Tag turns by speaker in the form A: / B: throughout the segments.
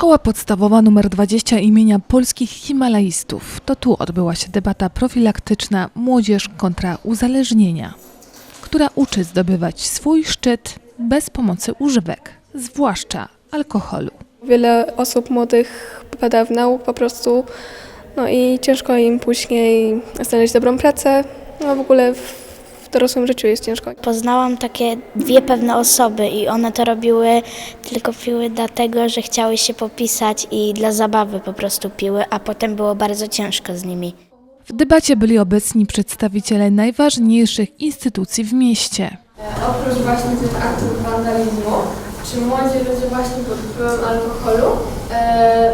A: Szkoła podstawowa nr 20 imienia polskich Himalajstów. To tu odbyła się debata profilaktyczna Młodzież kontra uzależnienia, która uczy zdobywać swój szczyt bez pomocy używek, zwłaszcza alkoholu.
B: Wiele osób młodych popada w nauk po prostu, no i ciężko im później znaleźć dobrą pracę. No w ogóle dorosłym życiu jest ciężko.
C: Poznałam takie dwie pewne osoby i one to robiły, tylko piły dlatego, że chciały się popisać i dla zabawy po prostu piły, a potem było bardzo ciężko z nimi.
A: W debacie byli obecni przedstawiciele najważniejszych instytucji w mieście.
D: Oprócz właśnie tych aktów wandalizmu, czy młodzi ludzie właśnie pod wpływem alkoholu e,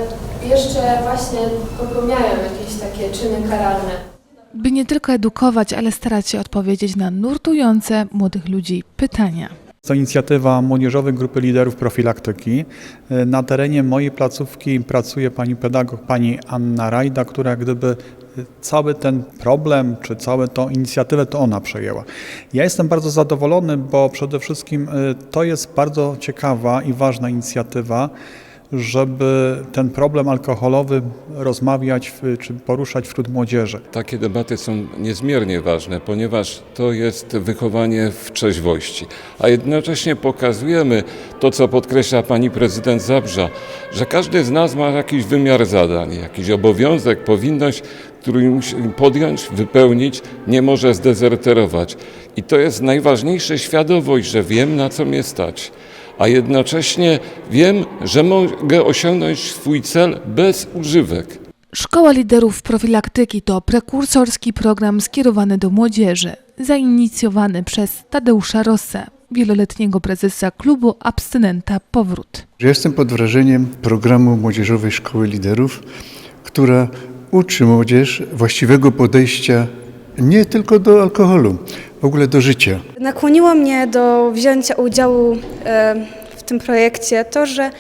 D: jeszcze właśnie popełniają jakieś takie czyny karalne?
A: By nie tylko edukować, ale starać się odpowiedzieć na nurtujące młodych ludzi pytania.
E: To inicjatywa Młodzieżowej Grupy Liderów Profilaktyki. Na terenie mojej placówki pracuje pani pedagog, pani Anna Rajda, która gdyby cały ten problem, czy całą tą inicjatywę to ona przejęła. Ja jestem bardzo zadowolony, bo przede wszystkim y, to jest bardzo ciekawa i ważna inicjatywa, żeby ten problem alkoholowy rozmawiać w- czy poruszać wśród młodzieży.
F: Takie debaty są niezmiernie ważne, ponieważ to jest wychowanie w trzeźwości, a jednocześnie pokazujemy to, co podkreśla pani prezydent Zabrza, że każdy z nas ma jakiś wymiar zadań, jakiś obowiązek, powinność, który musi podjąć, wypełnić, nie może zdezerterować. I to jest najważniejsze świadomość, że wiem, na co mnie stać. A jednocześnie wiem, że mogę osiągnąć swój cel bez używek.
A: Szkoła Liderów Profilaktyki to prekursorski program skierowany do młodzieży, zainicjowany przez Tadeusza Rossę, wieloletniego prezesa klubu Abstynenta Powrót.
G: Jestem pod wrażeniem programu Młodzieżowej Szkoły Liderów, która uczy młodzież właściwego podejścia nie tylko do alkoholu, w ogóle do życia.
H: Nakłoniło mnie do wzięcia udziału e, w tym projekcie to, że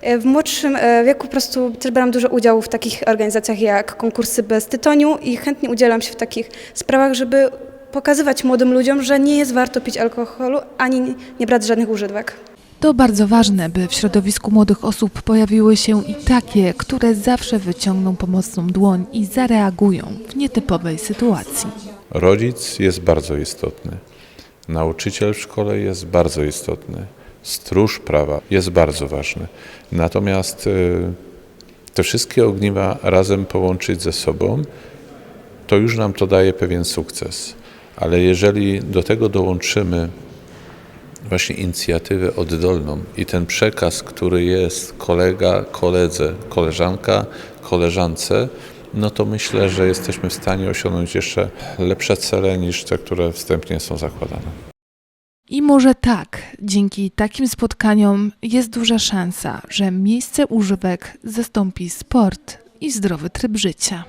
H: e, w młodszym e, wieku po prostu też brałam dużo udziału w takich organizacjach jak konkursy bez tytoniu i chętnie udzielam się w takich sprawach, żeby pokazywać młodym ludziom, że nie jest warto pić alkoholu ani nie brać żadnych używek.
A: To bardzo ważne, by w środowisku młodych osób pojawiły się i takie, które zawsze wyciągną pomocną dłoń i zareagują w nietypowej sytuacji.
I: Rodzic jest bardzo istotny. Nauczyciel w szkole jest bardzo istotny. Stróż prawa jest bardzo ważny. Natomiast y, te wszystkie ogniwa razem połączyć ze sobą, to już nam to daje pewien sukces. Ale jeżeli do tego dołączymy właśnie inicjatywę oddolną i ten przekaz, który jest kolega, koledze, koleżanka, koleżance, no to myślę, że jesteśmy w stanie osiągnąć jeszcze lepsze cele niż te, które wstępnie są zakładane.
A: I może tak, dzięki takim spotkaniom jest duża szansa, że miejsce używek zastąpi sport i zdrowy tryb życia.